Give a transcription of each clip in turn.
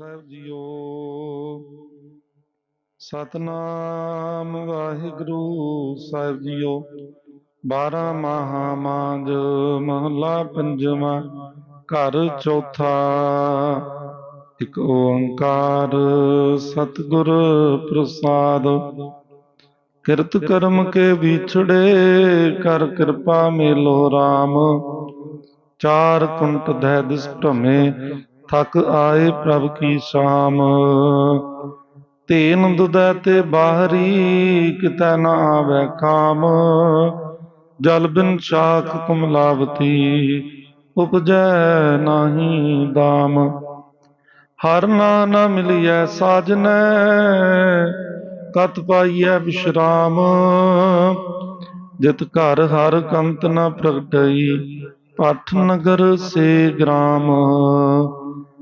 ਸਾਹਿਬ ਜੀਓ। ਸਤਨਾਮ ਵਾਹਿਗੁਰੂ ਸਾਹਿਬ ਜੀਓ। ਬਾਰਾਂ ਮਾਹਾਂ ਮਾਂਜ ਮਹਲਾ ਪੰਜਵਾਂ, ਘਰ ਚੌਥਾ। ਇਕ ਓੰਕਾਰ ਸਤਿਗੁਰ ਪ੍ਰਸਾਦ। ਕਿਰਤ ਕਰਮ ਕੇ ਵਿਛੜੇ, ਕਰ ਕਿਰਪਾ ਮੇਲੋ RAM ਚਾਰ ਕੁੰਟ ਦਹਿ ਦਿਸ ਭ੍ਰਮੇ ਥਕ ਆਏ ਪ੍ਰਭ ਕੀ ਸ਼ਾਮ। ਤੇਨ ਦੁਦੈ ਤੇ ਬਾਹਰੀ ਕਿਤੈ ਨਾ ਆਵੈ ਕਾਮ। ਜਲ ਬਿਨ ਸ਼ਾਖ ਕੁਮਲਾਵਤੀ ਉਪਜੈ ਨਾਹੀ ਦਾਮ। ਹਰ ਨਾ ਨ ਮਿਲਿਐ ਸਾਜਨੈ, ਕਤ ਪਾਈਐ ਵਿਸ਼ਰਾਮ। ਜਿਤ ਘਰ ਹਰ ਕੰਤ ਨ ਪ੍ਰਗਟਈ, ਪਠ ਨਗਰ ਸੇ ਗ੍ਰਾਮ।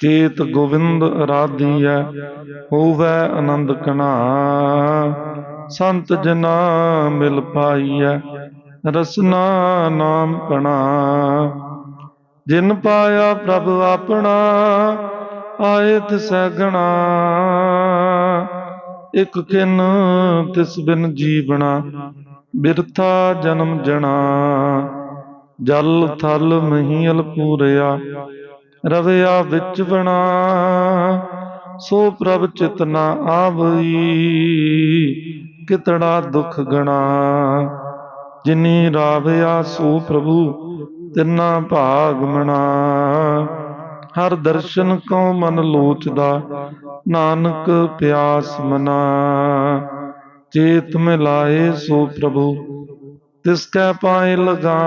ਚੇਤ ਗੋਵਿੰਦ ਅਰਾਧੀਐ ਹੋਵੈ ਆਨੰਦ ਕਣਾ। ਸੰਤ ਜਨਾ ਮਿਲ ਪਾਈਐ ਰਸਨਾ ਨਾਮ ਕਣਾ। ਜਿਨ ਪਾਇਆ ਪ੍ਰਭ ਆਪਣਾ, ਆਏ ਤਿਸੈ ਗਣਾ। ਇਕ ਕਿਨ ਤਿਸ ਬਿਨ ਜੀਵਣਾ, ਬਿਰਥਾ ਜਨਮ ਜਣਾ। ਜਲ ਥਲ ਮਹੀਲ ਪੂਰਿਆ ਰਵਿਆ ਵਿੱਚ ਬਣਾ ਸੋ ਪ੍ਰਭ ਚਿਤਨਾ ਆਵਈ ਕਿਤੜਾ ਦੁਖ ਗਣਾ। ਜਿਨੀ ਰਾਵਿਆ ਸੋ ਪ੍ਰਭੂ, ਤਿੰਨਾ ਭਾਗ ਮਣਾ। ਹਰ ਦਰਸ਼ਨ ਕਉ ਮਨ ਲੋਚਦਾ, ਨਾਨਕ ਪਿਆਸ ਮਨਾ। ਚੇਤ ਮਿਲਾਏ ਸੋ ਪ੍ਰਭੂ, ਤਿਸ ਕੈ ਪਾਏ ਲਗਾ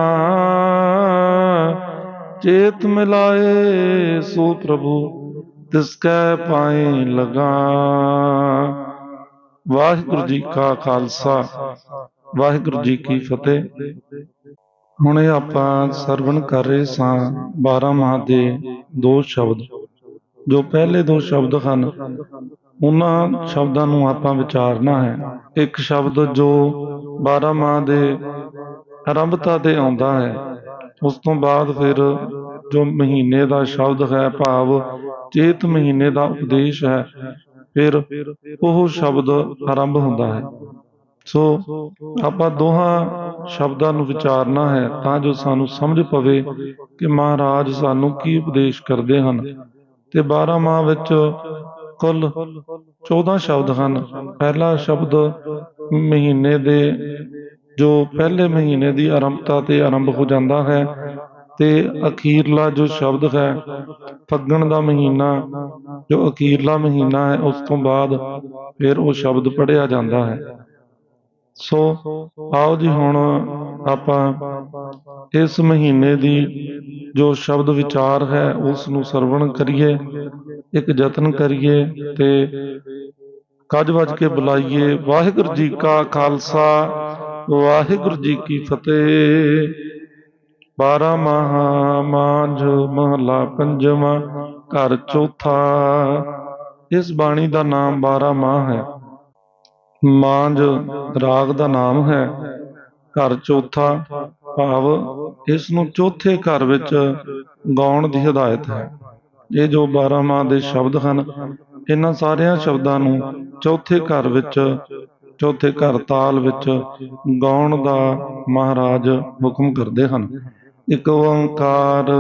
ਚੇਤ ਮਿਲਾਏ ਸੋ ਪ੍ਰਭੂ, ਤਿਸ ਕੈ ਪਾਏ ਲਗਾ ਵਾਹਿਗੁਰੂ ਜੀ ਕਾ ਖਾਲਸਾ, ਵਾਹਿਗੁਰੂ ਜੀ ਕੀ ਫਤਿਹ। ਹੁਣ ਆਪਾਂ ਸਰਵਣ ਕਰ ਰਹੇ ਸਾਂ 12 ਮਾਹ ਦੇ ਦੋ ਸ਼ਬਦ। ਜੋ ਪਹਿਲੇ ਦੋ ਸ਼ਬਦ ਹਨ, ਉਹਨਾਂ ਸ਼ਬਦਾਂ ਨੂੰ ਆਪਾਂ ਵਿਚਾਰਨਾ ਹੈ। ਇੱਕ ਸ਼ਬਦ ਜੋ 12 ਮਾਹ ਦੇ ਆਰੰਭਤਾ ਤੇ ਆਉਂਦਾ ਹੈ ਉਸ ਤੋਂ ਬਾਅਦ ਫਿਰ ਜੋ ਮਹੀਨੇ ਦਾ ਸ਼ਬਦ ਹੈ ਭਾਵ, ਚੇਤ ਮਹੀਨੇ ਦਾ ਉਪਦੇਸ਼ ਹੈ, ਫਿਰ ਉਹ ਸ਼ਬਦ ਆਰੰਭ ਹੁੰਦਾ ਹੈ। ਸੋ ਆਪਾਂ ਦੋਹਾਂ ਸ਼ਬਦਾਂ ਨੂੰ ਵਿਚਾਰਨਾ ਹੈ ਤਾਂ ਜੋ ਸਾਨੂੰ ਸਮਝ ਪਵੇ ਕਿ ਮਹਾਰਾਜ ਸਾਨੂੰ ਕੀ ਉਪਦੇਸ਼ ਕਰਦੇ ਹਨ। ਤੇ 12 ਮਾਹ ਵਿੱਚ ਕੁੱਲ 14 ਸ਼ਬਦ ਹਨ। ਪਹਿਲਾ ਸ਼ਬਦ ਮਹੀਨੇ ਦੇ ਜੋ ਪਹਿਲੇ ਮਹੀਨੇ ਦੀ ਆਰੰਭਤਾ ਤੇ ਆਰੰਭ ਹੋ ਜਾਂਦਾ ਹੈ ਤੇ ਅਖੀਰਲਾ ਜੋ ਸ਼ਬਦ ਹੈ, ਫੱਗਣ ਦਾ ਮਹੀਨਾ, ਜੋ ਅਖੀਰਲਾ ਮਹੀਨਾ ਹੈ, ਉਸ ਤੋਂ ਬਾਅਦ ਫਿਰ ਉਹ ਸ਼ਬਦ ਪੜਿਆ ਜਾਂਦਾ ਹੈ। ਸੋ ਆਓ ਜੀ ਹੁਣ ਆਪਾਂ ਇਸ ਮਹੀਨੇ ਦੀ ਜੋ ਸ਼ਬਦ ਵਿਚਾਰ ਹੈ, ਉਸ ਨੂੰ ਸਰਵਣ ਕਰੀਏ, ਇੱਕ ਯਤਨ ਕਰੀਏ ਤੇ ਕੱਜ ਵੱਜ ਕੇ ਬੁਲਾਈਏ। ਵਾਹਿਗੁਰੂ ਜੀ ਕਾ ਖਾਲਸਾ, ਵਾਹਿਗੁਰੂ ਜੀ ਕੀ ਫਤਿਹ। ਬਾਰਾਂ ਮਹਾ ਮਾਂਝ, ਮਹਲਾ ਪੰਜਵਾਂ, ਘਰ ਚੌਥਾ। ਇਸ ਬਾਣੀ ਦਾ ਨਾਮ ਬਾਰਾਂ ਮਾਹ ਹੈ। ਮਾਂਝ ਰਾਗ ਦਾ ਨਾਮ ਹੈ। ਘਰ ਚੌਥਾ ਭਾਵ ਇਸ ਨੂੰ ਚੌਥੇ ਘਰ ਵਿੱਚ ਗਾਉਣ ਦੀ ਹਦਾਇਤ ਹੈ। ਇਹ ਜੋ 12 ਮਾਹ ਦੇ ਸ਼ਬਦ ਹਨ ਇਹਨਾਂ ਸਾਰਿਆਂ ਸ਼ਬਦਾਂ ਨੂੰ ਚੌਥੇ ਘਰ ਵਿੱਚ, ਚੌਥੇ ਘਰ ਤਾਲ ਵਿੱਚ ਗਾਉਣ ਦਾ ਮਹਾਰਾਜ ਹੁਕਮ ਕਰਦੇ ਹਨ। ਇੱਕ ਓੰਕਾਰ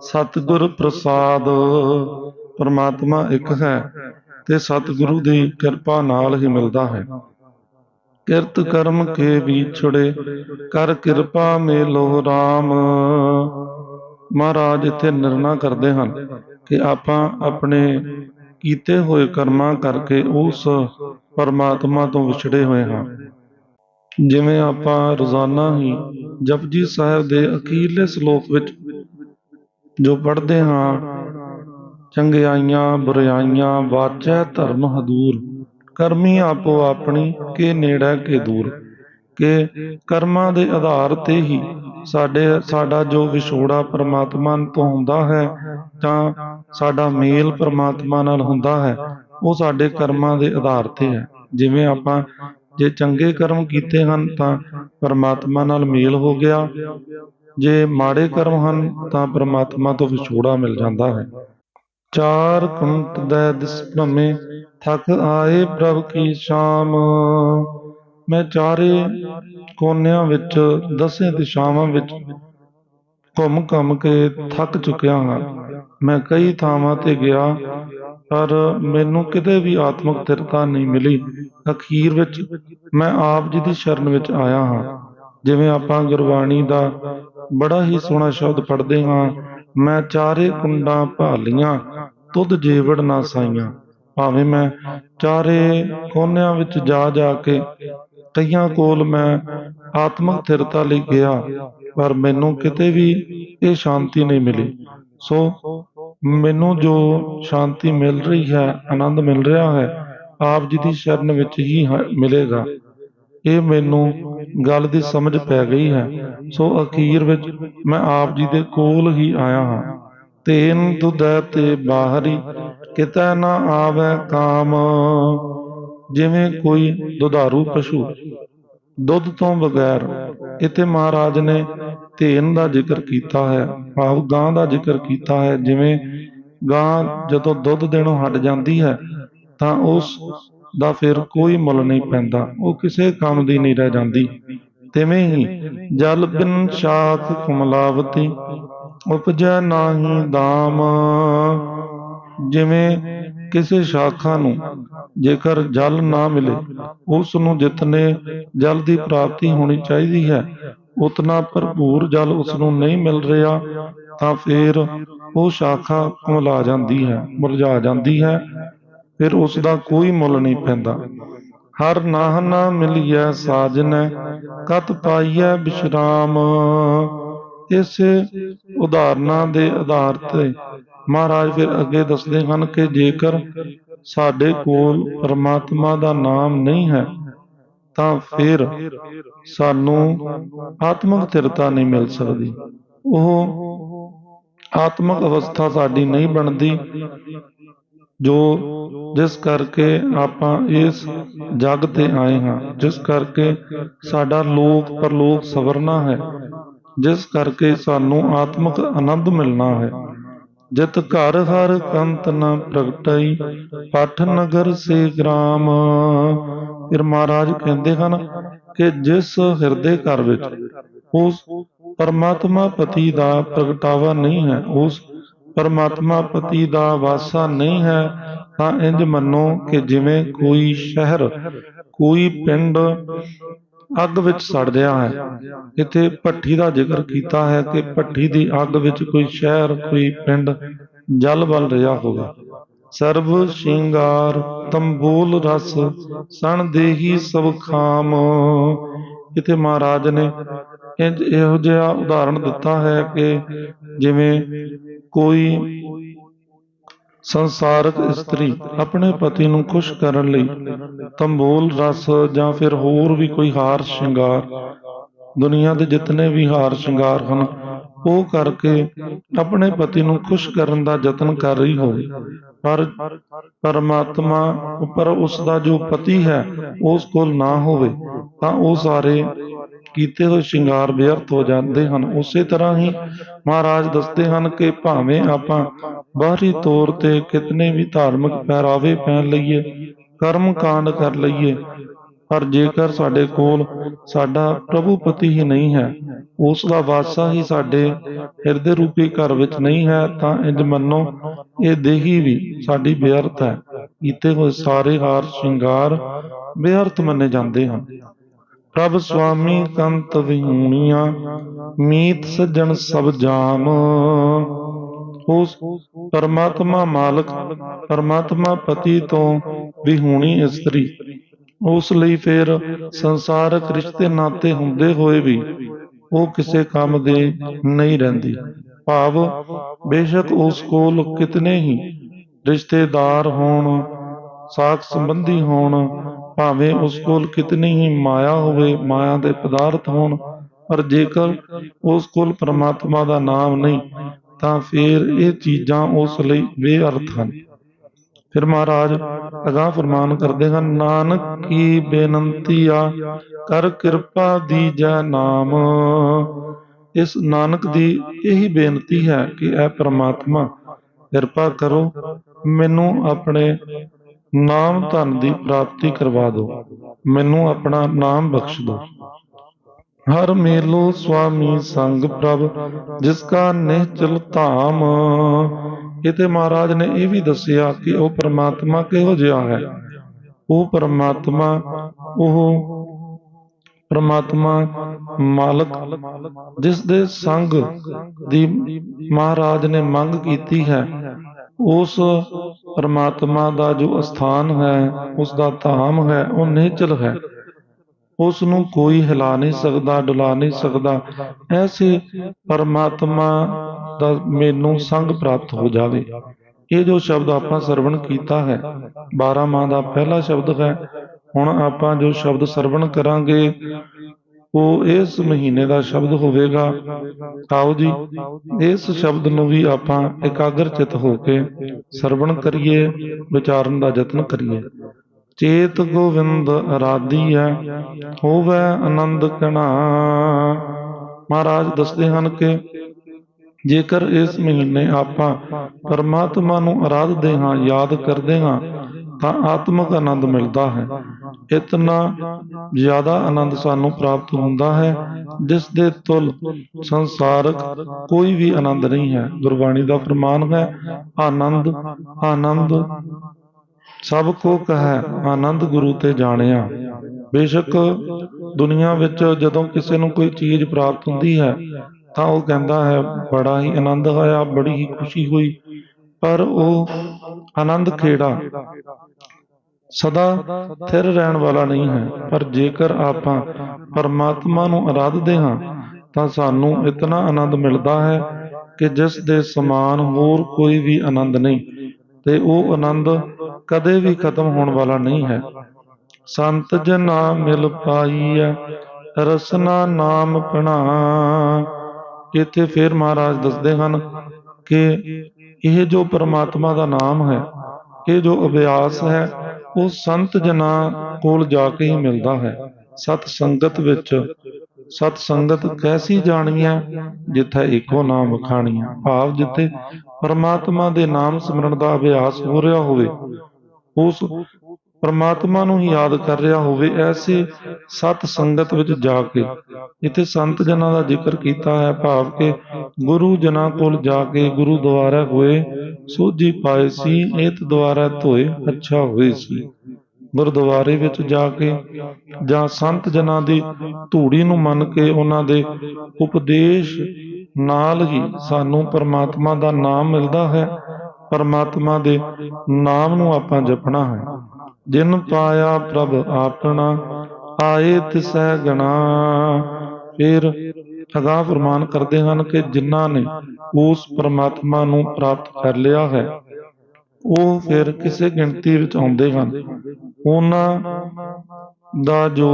ਸਤਿਗੁਰ ਪ੍ਰਸਾਦ, ਪਰਮਾਤਮਾ ਇੱਕ ਹੈ ਤੇ ਸਤਿਗੁਰੂ ਦੀ ਕਿਰਪਾ ਨਾਲ ਹੀ ਮਿਲਦਾ ਹੈ। ਕਿਰਤ ਕਰਮ ਕੇ ਵਿਛੜੇ, ਕਰ ਕਿਰਪਾ ਮੇਲੋ ਰਾਮ। ਮਹਾਰਾਜ ਇੱਥੇ ਨਿਰਣਾ ਕਰਦੇ ਹਨ ਕਿ ਆਪਾਂ ਆਪਣੇ ਕੀਤੇ ਹੋਏ ਕਰਮਾਂ ਕਰਕੇ ਉਸ ਪਰਮਾਤਮਾ ਤੋਂ ਵਿਛੜੇ ਹੋਏ ਹਾਂ। ਜਿਵੇਂ ਆਪਾਂ ਰੋਜ਼ਾਨਾ ਹੀ ਜਪਜੀ ਸਾਹਿਬ ਦੇ ਅਖੀਰਲੇ ਸ਼ਲੋਕ ਵਿੱਚ ਜੋ ਪੜ੍ਹਦੇ ਹਾਂ, ਚੰਗਿਆਈਆਂ ਬੁਰਾਈਆਂ ਵਾਚੈ ਧਰਮ ਹਦੂਰ, ਕਰਮੀ ਆਪੋ ਆਪਣੀ, ਕੇ ਨੇੜੇ, ਕੇ ਦੂਰ, ਕਿ ਕਰਮਾਂ ਦੇ ਆਧਾਰ ਤੇ ਹੀ ਸਾਡੇ, ਸਾਡਾ ਜੋ ਵਿਛੋੜਾ ਪ੍ਰਮਾਤਮਾ ਤੋਂ ਹੁੰਦਾ ਹੈ, ਤਾਂ ਸਾਡਾ ਮੇਲ ਪ੍ਰਮਾਤਮਾ ਨਾਲ ਹੁੰਦਾ ਹੈ। ਉਹ ਸਾਡੇ ਕਰਮਾਂ ਦੇ ਆਧਾਰ ਤੇ ਹੈ। ਜਿਵੇਂ ਆਪਾਂ ਜੇ ਚੰਗੇ ਕਰਮ ਕੀਤੇ ਹਨ ਤਾਂ ਪ੍ਰਮਾਤਮਾ ਨਾਲ ਮੇਲ ਹੋ ਗਿਆ। ਜੇ ਮਾੜੇ ਕਰਮ ਹਨ ਤਾਂ ਪ੍ਰਮਾਤਮਾ ਤੋਂ ਵਿਛੋੜਾ ਮਿਲ ਜਾਂਦਾ ਹੈ। ਚਾਰ ਕੁੰਟ ਦੇ ਦਿਸ ਭ੍ਰਮੇ ਥਕ ਆਏ ਪ੍ਰਭ ਕੀ ਸ਼ਾਮ। ਮੈਂ ਚਾਰੇ ਕੋਨਿਆਂ ਵਿੱਚ ਦਸੇ ਦਿਸ਼ਾਵਾਂ ਵਿੱਚ ਘੁੰਮ ਘੁੰਮ ਕੇ ਥੱਕ ਚੁੱਕਿਆ ਹਾਂ। ਮੈਂ ਕਈ ਥਾਵਾਂ ਤੇ ਗਿਆ, ਪਰ ਮੈਨੂੰ ਕਿਤੇ ਵੀ ਆਤਮਿਕ ਸਥਿਰਤਾ ਨਹੀਂ ਮਿਲੀ। ਅਖੀਰ ਵਿੱਚ ਮੈਂ ਆਪ ਜੀ ਦੀ ਸ਼ਰਨ ਵਿੱਚ ਆਇਆ ਹਾਂ। ਜਿਵੇਂ ਆਪਾਂ ਗੁਰਬਾਣੀ ਦਾ ਬੜਾ ਹੀ ਸੋਹਣਾ ਸ਼ਬਦ ਪੜ੍ਹਦੇ ਹਾਂ, ਮੈਂ ਚਾਰੇ ਕੁੰਡਾਂ ਭਾਲੀਆਂ, ਤੁਧ ਜੀਵੜ ਨਾ ਸਾਈਆਂ। ਭਾਵੇਂ ਮੈਂ ਚਾਰੇ ਕੋਨਿਆਂ ਵਿੱਚ ਜਾ ਜਾ ਕੇ ਕਈਆਂ ਕੋਲ ਮੈਂ ਆਤਮਿਕ ਸਥਿਰਤਾ ਲਈ ਗਿਆ, ਪਰ ਮੈਨੂੰ ਕਿਤੇ ਵੀ ਇਹ ਸ਼ਾਂਤੀ ਨਹੀਂ ਮਿਲੀ। ਸੋ ਮੈਨੂੰ ਜੋ ਸ਼ਾਂਤੀ ਮਿਲ ਰਹੀ ਹੈ, ਆਨੰਦ ਮਿਲ ਰਿਹਾ ਹੈ, ਆਪ ਜੀ ਦੀ ਸ਼ਰਨ ਵਿੱਚ ਹੀ ਮਿਲੇਗਾ। ਇਹ ਮੈਨੂੰ ਗੱਲ ਦੀ ਸਮਝ ਪੈ ਗਈ ਹੈ। ਸੋ ਅਖੀਰ ਵਿੱਚ ਮੈਂ ਆਪ ਜੀ ਦੇ ਕੋਲ ਹੀ ਆਇਆ ਹਾਂ। ਤੇਨ ਦੁਦੈ ਤੇ ਬਾਹਰੀ, ਕਿਤੈ ਨਾ ਆਵੈ ਕਾਮ। ਜਿਵੇਂ ਕੋਈ ਦੁਧਾਰੂ ਪਸ਼ੂ ਦੁੱਧ ਤੋਂ ਬਗੈਰ ਇੱਥੇ ਮਹਾਰਾਜ ਨੇ ਧੇਨ ਦਾ ਜ਼ਿਕਰ ਕੀਤਾ ਹੈ, ਭਾਵ ਗਾਂ ਦਾ ਜ਼ਿਕਰ ਕੀਤਾ ਹੈ, ਜਿਵੇਂ ਗਾਂ ਜਦੋਂ ਦੁੱਧ ਦੇਣੋਂ ਹਟ ਜਾਂਦੀ ਹੈ, ਤਾਂ ਉਸ ਦਾ ਫਿਰ ਕੋਈ ਮੁੱਲ ਨਹੀਂ ਪੈਂਦਾ, ਉਹ ਕਿਸੇ ਕੰਮ ਦੀ ਨਹੀਂ ਰਹਿ ਜਾਂਦੀ। ਤਿਵੇਂ ਹੀ ਜਲ ਬਿਨ ਸ਼ਾਖ ਕਮਲਾਵਤੀ ਉਪਜੈ ਨਾਹੀ ਦਾਮ, ਜਿਵੇਂ ਕਿਸੇ ਸ਼ਾਖਾ ਨੂੰ ਜੇਕਰ ਜਲ ਨਾ ਮਿਲੇ, ਉਸ ਨੂੰ ਜਿਤਨੇ ਜਲ ਦੀ ਪ੍ਰਾਪਤੀ ਹੋਣੀ ਚਾਹੀਦੀ ਹੈ, ਉਤਨਾ ਭਰਪੂਰ ਜਲ ਉਸ ਨੂੰ ਨਹੀਂ ਮਿਲ ਰਿਹਾ, ਤਾਂ ਫਿਰ ਉਹ ਸ਼ਾਖਾ ਕੁਮਲਾ ਜਾਂਦੀ ਹੈ, ਮੁਰਝਾ ਜਾਂਦੀ ਹੈ, ਫਿਰ ਉਸ ਦਾ ਕੋਈ ਮੁੱਲ ਨਹੀਂ ਪੈਂਦਾ। ਹਰ ਨਾਹ ਨਾ ਮਿਲਿਐ ਸਾਜਨੈ, ਕਤ ਪਾਈਐ ਬਿਸ਼ਰਾਮ। ਇਸੇ ਉਦਾਹਰਨਾਂ ਦੇ ਆਧਾਰ ਤੇ ਮਹਾਰਾਜ ਫਿਰ ਅੱਗੇ ਦੱਸਦੇ ਹਨ ਕਿ ਜੇਕਰ ਸਾਡੇ ਕੋਲ ਪਰਮਾਤਮਾ ਦਾ ਨਾਮ ਨਹੀਂ ਹੈ, ਤਾਂ ਫਿਰ ਸਾਨੂੰ ਆਤਮਿਕ ਸਥਿਰਤਾ ਨਹੀਂ ਮਿਲ ਸਕਦੀ। ਉਹ ਆਤਮਿਕ ਅਵਸਥਾ ਸਾਡੀ ਨਹੀਂ ਬਣਦੀ, ਜੋ ਜਿਸ ਕਰਕੇ ਆਪਾਂ ਇਸ ਜਗ ਤੇ ਆਏ ਹਾਂ, ਜਿਸ ਕਰਕੇ ਸਾਡਾ ਲੋਕ ਪਰਲੋਕ ਸਵਰਨਾ ਹੈ, ਜਿਸ ਕਰਕੇ ਸਾਨੂੰ ਆਤਮਿਕ ਆਨੰਦ ਮਿਲਣਾ ਹੈ। ਜਿਤ ਘਰ ਹਰ ਕੰਤ ਨ ਪ੍ਰਗਟਈ, ਪਠ ਨਗਰ ਸੇ ਗ੍ਰਾਮ। ਫਿਰ ਮਹਾਰਾਜ ਕਹਿੰਦੇ ਹਨ ਕਿ ਜਿਸ ਹਿਰਦੇ ਘਰ ਵਿੱਚ ਉਸ ਪਰਮਾਤਮਾ ਪਤੀ ਦਾ ਪ੍ਰਗਟਾਵਾ ਨਹੀਂ ਹੈ, ਉਸ ਪਰਮਾਤਮਾ ਪਤੀ ਦਾ ਵਾਸਾ ਨਹੀਂ ਹੈ, ਤਾਂ ਇੰਜ ਮੰਨੋ ਕਿ ਜਿਵੇਂ ਕੋਈ ਸ਼ਹਿਰ, ਕੋਈ ਪਿੰਡ ਅੱਗ ਵਿੱਚ ਸੜ ਹੈ। ਇੱਥੇ ਭੱਠੀ ਦਾ ਜ਼ਿਕਰ ਕੀਤਾ ਹੈ ਕਿ ਭੱਠੀ ਦੀ ਅੱਗ ਵਿੱਚ ਕੋਈ ਸ਼ਹਿਰ, ਕੋਈ ਪਿੰਡ ਜਲ ਬਲ ਰਿਹਾ ਹੋਵੇ। ਸਰਬ ਸ਼ਿੰਗਾਰ ਤੰਬੂਲ ਰਸ ਸਣ ਦੇਹੀ ਸਭ ਖਾਮ। ਇਥੇ ਮਹਾਰਾਜ ਨੇ ਇਹੋ ਜਿਹਾ ਉਦਾਹਰਣ ਦਿੱਤਾ ਹੈ ਕਿ ਜਿਵੇਂ ਕੋਈ ਸੰਸਾਰਕ ਇਸਤਰੀ ਆਪਣੇ ਪਤੀ ਨੂੰ ਖੁਸ਼ ਕਰਨ ਲਈ ਤੰਬੂਲ ਰਸ ਜਾਂ ਫਿਰ ਹੋਰ ਵੀ ਕੋਈ ਹਾਰ ਸ਼ਿੰਗਾਰ, ਦੁਨੀਆ ਦੇ ਜਿਤਨੇ ਵੀ ਹਾਰ ਸ਼ਿੰਗਾਰ ਹਨ, ਉਹ ਕਰਕੇ ਆਪਣੇ ਪਤੀ ਨੂੰ ਖੁਸ਼ ਕਰਨ ਦਾ ਯਤਨ ਕਰ ਰਹੀ ਹੋਵੇ। ਪਰ ਪਰਮਾਤਮਾ ਉੱਪਰ ਉਸ ਦਾ ਜੋ ਪਤੀ ਹੈ, ਉਸ ਕੋਲ ਨਾ ਹੋਵੇ, ਤਾਂ ਉਹ ਸਾਰੇ ਕੀਤੇ ਹੋਏ ਸ਼ਿੰਗਾਰ ਬੇਅਰਥ ਹੋ ਜਾਂਦੇ ਹਨ। ਉਸੇ ਤਰ੍ਹਾਂ ਹੀ ਮਹਾਰਾਜ ਦੱਸਦੇ ਹਨ ਕਿ ਭਾਵੇਂ ਆਪਾਂ ਬਾਹਰੀ ਤੌਰ ਤੇ ਕਿਤਨੇ ਵੀ ਧਾਰਮਿਕ ਪਹਿਰਾਵੇ ਪਹਿਨ ਲਈਏ, ਕਰਮ ਕਾਂਡ ਕਰ ਲਈਏ, ਪਰ ਜੇਕਰ ਸਾਡੇ ਕੋਲ ਸਾਡਾ ਪ੍ਰਭੂ ਪਤੀ ਹੀ ਨਹੀਂ ਹੈ, ਉਸ ਦਾ ਵਾਸਾ ਹੀ ਸਾਡੇ ਹਿਰਦੇ ਰੂਪੀ ਘਰ ਵਿੱਚ ਨਹੀਂ ਹੈ, ਤਾਂ ਇੰਜ ਮੰਨੋ ਇਹ ਦੇਹੀ ਵੀ ਸਾਡੀ ਬੇਅਰਥ ਹੈ। ਕੀਤੇ ਹੋਏ ਸਾਰੇ ਹਾਰ ਸ਼ਿੰਗਾਰ ਬੇਅਰਥ ਮੰਨੇ ਜਾਂਦੇ ਹਨ। ਪ੍ਰਭ ਸੁਆਮੀ ਕੰਤ ਵਿਹੂਣੀਆਂ ਮੀਤ ਸੱਜਣ ਸਭ ਜਾਮ। ਉਸ ਪਰਮਾਤਮਾ ਮਾਲਕ, ਪਰਮਾਤਮਾ ਪਤੀ ਤੋਂ ਵਿਹੂਣੀ ਇਸਤਰੀ। ਉਸ ਲਈ ਫਿਰ ਸੰਸਾਰਕ ਰਿਸ਼ਤੇ ਨਾਤੇ ਹੁੰਦੇ ਹੋਏ ਵੀ ਉਹ ਕਿਸੇ ਕੰਮ ਦੇ ਨਹੀਂ ਰਹਿੰਦੀ। ਭਾਵ ਬੇਸ਼ੱਕ ਉਸ ਕੋਲ ਕਿਤਨੇ ਹੀ ਰਿਸ਼ਤੇਦਾਰ ਹੋਣ, ਸਾਖ ਸੰਬੰਧੀ ਹੋਣ ਭਾਵੇਂ ਉਸ ਕੋਲ ਕਿਤਨੀ ਹੀ ਮਾਇਆ ਹੋਵੇ, ਮਾਇਆ ਦੇ ਪਦਾਰਥ ਹੋਣ, ਪਰ ਜੇਕਰ ਉਸ ਕੋਲ ਪ੍ਰਮਾਤਮਾ ਦਾ ਨਾਮ ਨਹੀਂ, ਤਾਂ ਫਿਰ ਇਹ ਚੀਜ਼ਾਂ ਉਸ ਲਈ ਬੇਅਰਥ ਹਨ। ਫਿਰ ਮਹਾਰਾਜ ਅਗਾਹ ਫਰਮਾਨ ਕਰਦੇ ਹਨ, ਨਾਨਕ ਕੀ ਬੇਨਤੀ ਆ, ਕਰ ਕਿਰਪਾ ਦੀਜੈ ਨਾਮ। ਇਸ ਨਾਨਕ ਦੀ ਇਹੀ ਬੇਨਤੀ ਹੈ ਕਿ ਐ ਪ੍ਰਮਾਤਮਾ, ਕਿਰਪਾ ਕਰੋ, ਮੈਨੂੰ ਆਪਣੇ ਨਾਮ ਧਨ ਦੀ ਪ੍ਰਾਪਤੀ ਕਰਵਾ ਦਿਓ। ਮੈਨੂੰ ਆਪਣਾ ਨਾਮ ਬਖਸ਼ ਦਿਓ। ਹਰ ਮੇਲੋ ਸੁਆਮੀ ਸੰਗ ਪ੍ਰਭ, ਜਿਸ ਕਾ ਨਿਹਚਲ ਧਾਮ। ਇਤੇ ਮਹਾਰਾਜ ਨੇ ਇਹ ਵੀ ਦੱਸਿਆ ਕਿ ਉਹ ਪ੍ਰਮਾਤਮਾ ਕਿਹੋ ਜਿਹਾ ਹੈ। ਉਹ ਪ੍ਰਮਾਤਮਾ ਉਹ ਪ੍ਰਮਾਤਮਾ ਮਾਲਕ, ਜਿਸ ਦੇ ਸੰਗ ਦੀ ਮਹਾਰਾਜ ਨੇ ਮੰਗ ਕੀਤੀ ਹੈ। ਉਸ ਪਰਮਾਤਮਾ ਦਾ ਜੋ ਸਥਾਨ ਹੈ ਉਸ ਦਾ ਧਾਮ ਹੈ, ਉਹ ਨਿਹਚਲ ਹੈ। ਉਸ ਨੂੰ ਕੋਈ ਹਿਲਾ ਨਹੀਂ ਸਕਦਾ, ਡੁਲਾ ਨਹੀਂ ਸਕਦਾ। ਐਸੇ ਪਰਮਾਤਮਾ ਦਾ ਮੈਨੂੰ ਸੰਗ ਪ੍ਰਾਪਤ ਹੋ ਜਾਵੇ। ਇਹ ਜੋ ਸ਼ਬਦ ਆਪਾਂ ਸਰਵਣ ਕੀਤਾ ਹੈ 12 ਮਾਹ ਦਾ ਪਹਿਲਾ ਸ਼ਬਦ ਹੈ। ਹੁਣ ਆਪਾਂ ਜੋ ਸ਼ਬਦ ਸਰਵਣ ਕਰਾਂਗੇ ਉਹ ਇਸ ਮਹੀਨੇ ਦਾ ਸ਼ਬਦ ਹੋਵੇਗਾ। ਆਓ ਜੀ, ਇਸ ਸ਼ਬਦ ਨੂੰ ਵੀ ਆਪਾਂ ਇਕਾਗਰ ਚਿਤ ਹੋ ਕੇ ਸਰਵਣ ਕਰੀਏ, ਵਿਚਾਰਨ ਦਾ ਯਤਨ ਕਰੀਏ। ਚੇਤ ਗੋਵਿੰਦ ਅਰਾਧੀ ਹੈ, ਹੋਵੇ ਆਨੰਦ ਕਣਾ ਮਹਾਰਾਜ ਦੱਸਦੇ ਹਨ ਕਿ ਜੇਕਰ ਇਸ ਮਹੀਨੇ ਆਪਾਂ ਪਰਮਾਤਮਾ ਨੂੰ ਆਰਾਧਦੇ ਹਾਂ, ਯਾਦ ਕਰਦੇ ਹਾਂ, ਤਾਂ ਆਤਮਿਕ ਆਨੰਦ ਮਿਲਦਾ ਹੈ। ਇਤਨਾ ਜ਼ਿਆਦਾ ਆਨੰਦ ਸਾਨੂੰ ਪ੍ਰਾਪਤ ਹੁੰਦਾ ਹੈ, ਜਿਸ ਦੇ ਤੁਲ ਸੰਸਾਰਕ ਕੋਈ ਵੀ ਆਨੰਦ ਨਹੀਂ ਹੈ। ਗੁਰਬਾਣੀ ਦਾ ਫਰਮਾਨ ਹੈ, ਆਨੰਦ ਆਨੰਦ, ਸਭ ਕੋ ਕਹੈ, ਆਨੰਦ ਗੁਰੂ ਤੇ ਜਾਣਿਆ। ਬੇਸ਼ੱਕ ਦੁਨੀਆ ਵਿੱਚ ਜਦੋਂ ਕਿਸੇ ਨੂੰ ਕੋਈ ਚੀਜ਼ ਪ੍ਰਾਪਤ ਹੁੰਦੀ ਹੈ, ਤਾਂ ਉਹ ਕਹਿੰਦਾ ਹੈ, ਬੜਾ ਹੀ ਆਨੰਦ ਆਇਆ, ਬੜੀ ਹੀ ਖੁਸ਼ੀ ਹੋਈ। ਪਰ ਉਹ ਆਨੰਦ ਖੇੜਾ ਸਦਾ ਥਿਰ ਰਹਿਣ ਵਾਲਾ ਨਹੀਂ ਹੈ। ਪਰ ਜੇਕਰ ਆਪਾਂ ਪਰਮਾਤਮਾ ਨੂੰ ਆਰਾਧਦੇ ਹਾਂ, ਤਾਂ ਸਾਨੂੰ ਇਤਨਾ ਆਨੰਦ ਮਿਲਦਾ ਹੈ ਕਿ ਜਿਸ ਦੇ ਸਮਾਨ ਹੋਰ ਕੋਈ ਵੀ ਆਨੰਦ ਨਹੀਂ ਤੇ ਉਹ ਆਨੰਦ ਕਦੇ ਵੀ ਖਤਮ ਹੋਣ ਵਾਲਾ ਨਹੀਂ ਹੈ। ਸੰਤ ਜਨਾ ਮਿਲ ਪਾਈਐ, ਰਸਨਾ ਨਾਮ ਪਣਾ। ਇੱਥੇ ਫਿਰ ਮਹਾਰਾਜ ਦੱਸਦੇ ਹਨ ਕਿ ਇਹ ਜੋ ਪਰਮਾਤਮਾ ਦਾ ਨਾਮ ਹੈ, ਇਹ ਜੋ ਅਭਿਆਸ ਹੈ ਉਹ ਸੰਤ ਜਨਾਂ ਕੋਲ ਜਾ ਕੇ ਹੀ ਮਿਲਦਾ ਹੈ। ਸਤ ਸੰਗਤ ਵਿੱਚ ਸਤ ਸੰਗਤ ਕੈਸੀ ਜਾਣੀਆਂ, ਜਿੱਥੇ ਇੱਕੋ ਨਾਮ ਵਖਾਣੀਐ ਭਾਵ ਜਿੱਥੇ ਪਰਮਾਤਮਾ ਦੇ ਨਾਮ ਸਿਮਰਨ ਦਾ ਅਭਿਆਸ ਹੋ ਰਿਹਾ ਹੋਵੇ, ਉਸ ਪਰਮਾਤਮਾ ਨੂੰ ਹੀ ਯਾਦ ਕਰ ਰਿਹਾ ਹੋਵੇ, ਐਸੇ ਸਤ ਸੰਗਤ ਵਿੱਚ ਜਾ ਕੇ। ਇੱਥੇ ਸੰਤ ਜਨਾਂ ਦਾ ਜ਼ਿਕਰ ਕੀਤਾ ਹੈ, ਭਾਵ ਕਿ ਗੁਰੂ ਜਨਾਂ ਕੋਲ ਜਾ ਕੇ ਗੁਰੂ ਦੁਆਰਾ ਹੋਏ, ਸੋਝੀ ਪਾਏ ਸੀ ਏਤ ਦੁਆਰਾ ਧੋਏ, ਅੱਛਾ ਹੋਏ ਸੀ। ਗੁਰਦੁਆਰੇ ਵਿੱਚ ਜਾ ਕੇ ਜਾਂ ਸੰਤ ਜਨਾਂ ਦੀ ਧੂੜੀ ਨੂੰ ਮੰਨ ਕੇ ਉਹਨਾਂ ਦੇ ਉਪਦੇਸ਼ ਨਾਲ ਹੀ ਸਾਨੂੰ ਪਰਮਾਤਮਾ ਦਾ ਨਾਮ ਮਿਲਦਾ ਹੈ, ਪਰਮਾਤਮਾ ਦੇ ਨਾਮ ਨੂੰ ਆਪਾਂ ਜਪਣਾ ਹੈ। ਜਿਨ ਪਾਇਆ ਪ੍ਰਭ ਆਪਣਾ ਆਏ ਤਿਸੈ ਗਣਾ। ਫਿਰ ਅਗਾਹ ਫਰਮਾਨ ਕਰਦੇ ਹਨ ਕਿ ਜਿਨ੍ਹਾਂ ਨੇ ਉਸ ਪਰਮਾਤਮਾ ਨੂੰ ਪ੍ਰਾਪਤ ਕਰ ਲਿਆ ਹੈ, ਉਹ ਫਿਰ ਕਿਸੇ ਗਿਣਤੀ ਵਿੱਚ ਆਉਂਦੇ ਹਨ। ਉਹਨਾਂ ਦਾ ਜੋ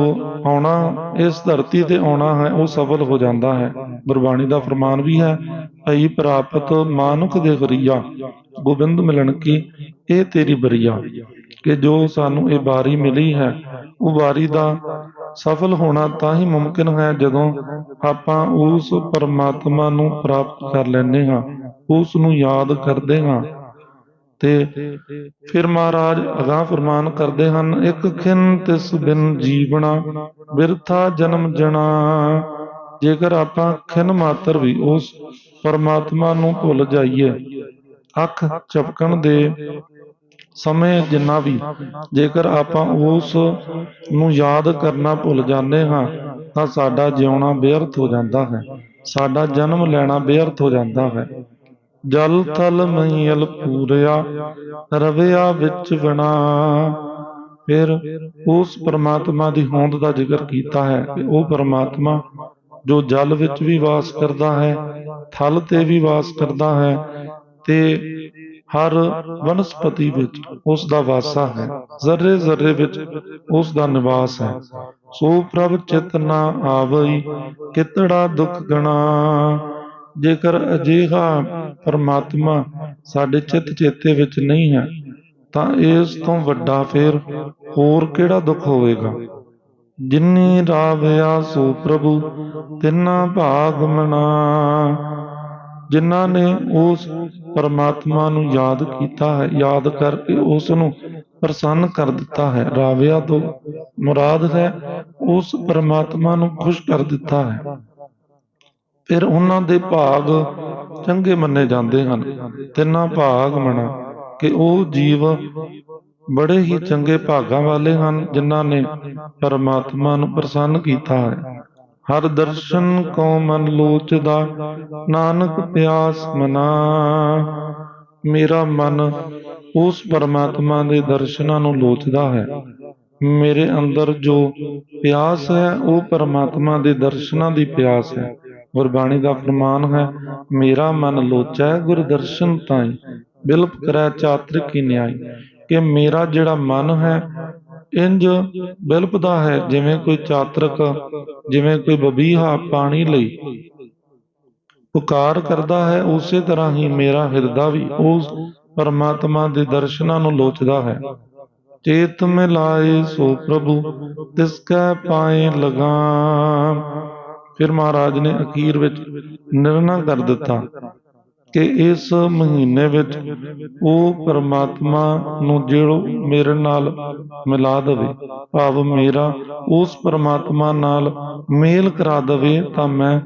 ਆਉਣਾ, ਇਸ ਧਰਤੀ ਤੇ ਆਉਣਾ ਹੈ, ਉਹ ਸਫਲ ਹੋ ਜਾਂਦਾ ਹੈ। ਗੁਰਬਾਣੀ ਦਾ ਫਰਮਾਨ ਵੀ ਹੈ, ਭਈ ਪ੍ਰਾਪਤ ਮਾਨੁਖ ਦੇ ਗਰੀਆ ਗੋਬਿੰਦ ਮਿਲਣ ਕੀ, ਇਹ ਤੇਰੀ ਬਰੀਆ ਕਿ ਜੋ ਸਾਨੂੰ ਇਹ ਬਾਰੀ ਮਿਲੀ ਹੈ, ਉਹ ਬਾਰੀ ਦਾ ਸਫਲ ਹੋਣਾ ਤਾਂ ਹੀ ਮੁਮਕਿਨ ਹੈ ਜਦੋਂ ਆਪਾਂ ਉਸ ਪਰਮਾਤਮਾ ਨੂੰ ਪ੍ਰਾਪਤ ਕਰ ਲੈਂਦੇ ਹਾਂ, ਉਸ ਨੂੰ ਯਾਦ ਕਰਦੇ ਹਾਂ। ਤੇ ਫਿਰ ਮਹਾਰਾਜ ਅਗਾਹ ਫਰਮਾਨ ਕਰਦੇ ਹਨ, ਇੱਕ ਖਿੰ ਤਿਸ ਬਿਨ ਜੀਵਣਾ, ਬਿਰਥਾ ਜਨਮ ਜਣਾ। ਜੇਕਰ ਆਪਾਂ ਖਿੰ ਮਾਤਰ ਵੀ ਉਸ ਪਰਮਾਤਮਾ ਨੂੰ ਭੁੱਲ ਜਾਈਏ, ਅੱਖ ਚਪਕਣ ਦੇ ਸਮੇਂ ਜਿੰਨਾ ਵੀ, ਜੇਕਰ ਆਪਾਂ ਉਸ ਨੂੰ ਯਾਦ ਕਰਨਾ ਭੁੱਲ ਜਾਂਦੇ ਹਾਂ, ਤਾਂ ਸਾਡਾ ਜਿਉਣਾ ਬੇਅਰਥ ਹੋ ਜਾਂਦਾ ਹੈ। ਸਾਡਾ ਜਨਮ ਲੈਣਾ ਬੇਅਰਥ ਹੋ ਜਾਂਦਾ ਹੈ। ਜਲ ਥਲ ਮਈਲ ਪੂਰਿਆ, ਰਵਿਆ ਵਿੱਚ ਬਣਾ ਫਿਰ ਉਸ ਪਰਮਾਤਮਾ ਦੀ ਹੋਂਦ ਦਾ ਜ਼ਿਕਰ ਕੀਤਾ ਹੈ ਕਿ ਉਹ ਪਰਮਾਤਮਾ ਜੋ ਜਲ ਵਿੱਚ ਵੀ ਵਾਸ ਕਰਦਾ ਹੈ, ਥਲ ਤੇ ਵੀ ਵਾਸ ਕਰਦਾ ਹੈ ਤੇ ਹਰ ਵਨਸਪਤੀ ਵਿੱਚ ਉਸ ਦਾ ਵਾਸਾ ਹੈ। ਜ਼ਰੇ ਜ਼ਰੇ ਵਿੱਚ ਉਸ ਦਾ ਨਿਵਾਸ ਹੈ। ਸੋ ਪ੍ਰਭ ਚਿਤ ਨਾ ਆਵਈ, ਕਿਤੜਾ ਦੁੱਖ ਗਣਾ। ਜੇਕਰ ਅਜਿਹਾ ਪਰਮਾਤਮਾ ਸਾਡੇ ਚਿੱਤ ਚੇਤੇ ਵਿੱਚ ਨਹੀਂ ਹੈ, ਤਾਂ ਇਸ ਤੋਂ ਵੱਡਾ ਫੇਰ ਹੋਰ ਕਿਹੜਾ ਦੁੱਖ ਹੋਵੇਗਾ? ਜਿਨੀ ਰਾਵਿਆ ਸੋ ਪ੍ਰਭੂ, ਤਿੰਨਾ ਭਾਗ ਮਨਾ। ਜਿਨ੍ਹਾਂ ਨੇ ਉਸ ਪਰਮਾਤਮਾ ਨੂੰ ਯਾਦ ਕੀਤਾ ਹੈ, ਯਾਦ ਕਰਕੇ ਉਸ ਨੂੰ ਪ੍ਰਸੰਨ ਕਰ ਦਿੱਤਾ ਹੈ। ਰਾਵਿਆ ਤੋਂ ਮੁਰਾਦ ਹੈ, ਉਸ ਪਰਮਾਤਮਾ ਨੂੰ ਖੁਸ਼ ਕਰ ਦਿੱਤਾ ਹੈ। ਫਿਰ ਉਹਨਾਂ ਦੇ ਭਾਗ ਚੰਗੇ ਮੰਨੇ ਜਾਂਦੇ ਹਨ। ਤਿੰਨਾਂ ਭਾਗ ਮਨਾ ਕਿ ਉਹ ਜੀਵ ਬੜੇ ਹੀ ਚੰਗੇ ਭਾਗਾਂ ਵਾਲੇ ਹਨ, ਜਿਨ੍ਹਾਂ ਨੇ ਪਰਮਾਤਮਾ ਨੂੰ ਪ੍ਰਸੰਨ ਕੀਤਾ ਹੈ। ਹਰ ਦਰਸ਼ਨ ਕੋ ਮਨ ਲੋਚਦਾ, ਨਾਨਕ ਪਿਆਸ ਮਨਾ। ਮੇਰਾ ਮਨ ਉਸ ਪਰਮਾਤਮਾ ਦੇ ਦਰਸ਼ਨਾਂ ਨੂੰ ਲੋਚਦਾ ਹੈ। ਮੇਰੇ ਅੰਦਰ ਜੋ ਪਿਆਸ ਹੈ, ਉਹ ਪਰਮਾਤਮਾ ਦੇ ਦਰਸ਼ਨਾਂ ਦੀ ਪਿਆਸ ਹੈ। ਗੁਰਬਾਣੀ ਦਾ ਫਰਮਾਨ ਹੈ, ਮੇਰਾ ਮਨ ਲੋਚੈ ਗੁਰ ਦਰਸ਼ਨ ਤਾਈ, ਬਿਲਪ ਕਰੈ ਚਾਤ੍ਰਿਕ ਕੀ ਨਿਆਈ। ਕਿ ਮੇਰਾ ਜਿਹੜਾ ਮਨ ਹੈ ਇੰਜ ਬਿਲਪਦਾ ਹੈ, ਜਿਵੇਂ ਕੋਈ ਚਾਤਰਕ, ਜਿਵੇਂ ਕੋਈ ਬਬੀਹਾ ਪਾਣੀ ਲਈ। ਪੁਕਾਰ ਕਰਦਾ ਹੈ, ਉਸੇ ਤਰ੍ਹਾਂ ਹੀ ਮੇਰਾ ਹਿਰਦਾ ਵੀ ਉਸ ਪਰਮਾਤਮਾ ਦੇ ਦਰਸ਼ਨਾਂ ਨੂੰ ਲੋਚਦਾ ਹੈ। ਚੇਤ ਮਿਲਾਏ ਸੋ ਪ੍ਰਭੂ, ਤਿਸ ਕੈ ਪਾਏ ਲਗਾਮ। ਫਿਰ ਮਹਾਰਾਜ ਨੇ ਅਖੀਰ ਵਿੱਚ ਨਿਰਣਾ ਕਰ ਦਿੱਤਾ। ਕਿ ਇਸ ਮਹੀਨੇ ਵਿੱਚ ਉਹ ਪਰਮਾਤਮਾ ਨੂੰ ਜਿਹੜੋ ਮੇਰੇ ਨਾਲ ਮਿਲਾ ਦੇਵੇ, ਭਾਵ ਮੇਰਾ ਉਸ ਪਰਮਾਤਮਾ ਨਾਲ ਮੇਲ ਕਰਾ ਦੇਵੇ ਤਾਂ ਮੈਂ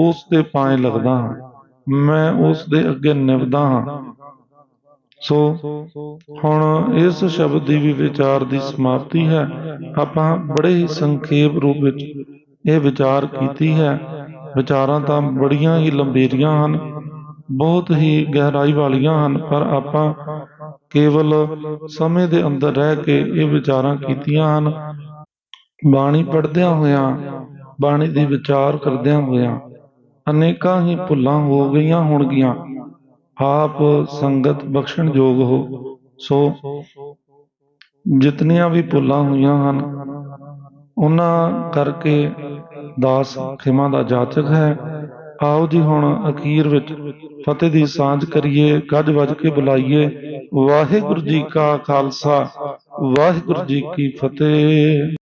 ਉਸ ਦੇ ਪਾਏ ਲੱਗਦਾ ਹਾਂ, ਮੈਂ ਉਸ ਦੇ ਅੱਗੇ ਨਿਵਦਾ ਹਾਂ। ਸੋ ਹੁਣ ਇਸ ਸ਼ਬਦ ਦੀ ਵੀ ਵਿਚਾਰ ਦੀ ਸਮਾਪਤੀ ਹੈ। ਆਪਾਂ ਬੜੇ ਹੀ ਸੰਖੇਪ ਰੂਪ ਵਿੱਚ ਇਹ ਵਿਚਾਰ ਕੀਤੀ ਹੈ। ਵਿਚਾਰਾਂ ਤਾਂ ਬੜੀਆਂ ਹੀ ਲੰਬੇਰੀਆਂ ਹਨ। ਬਹੁਤ ਹੀ ਗਹਿਰਾਈ ਵਾਲੀਆਂ ਹਨ, ਪਰ ਆਪਾਂ ਕੇਵਲ ਸਮੇਂ ਦੇ ਅੰਦਰ ਰਹਿ ਕੇ ਇਹ ਵਿਚਾਰਾਂ ਕੀਤੀਆਂ ਹਨ। ਬਾਣੀ ਪੜ੍ਹਦਿਆਂ ਹੋਇਆਂ, ਬਾਣੀ ਦੀ ਵਿਚਾਰ ਕਰਦਿਆਂ ਹੋਇਆਂ ਅਨੇਕਾਂ ਹੀ ਭੁੱਲਾਂ ਹੋ ਗਈਆਂ ਹੋਣਗੀਆਂ। ਆਪ ਸੰਗਤ ਬਖਸ਼ਣ ਯੋਗ ਹੋ, ਸੋ ਜਿਤਨੀਆਂ ਵੀ ਭੁੱਲਾਂ ਹੋਈਆਂ ਹਨ, ਉਹਨਾਂ ਕਰਕੇ ਦਾਸ ਖਿਮਾ ਦਾ ਜਾਚਕ ਹੈ। ਆਓ ਜੀ ਹੁਣ ਅਖੀਰ ਵਿੱਚ ਫਤਿਹ ਦੀ ਸਾਂਝ ਕਰੀਏ, ਗੱਜ ਵੱਜ ਕੇ ਬੁਲਾਈਏ। ਵਾਹਿਗੁਰੂ ਜੀ ਕਾ ਖਾਲਸਾ, ਵਾਹਿਗੁਰੂ ਜੀ ਕੀ ਫਤਿਹ।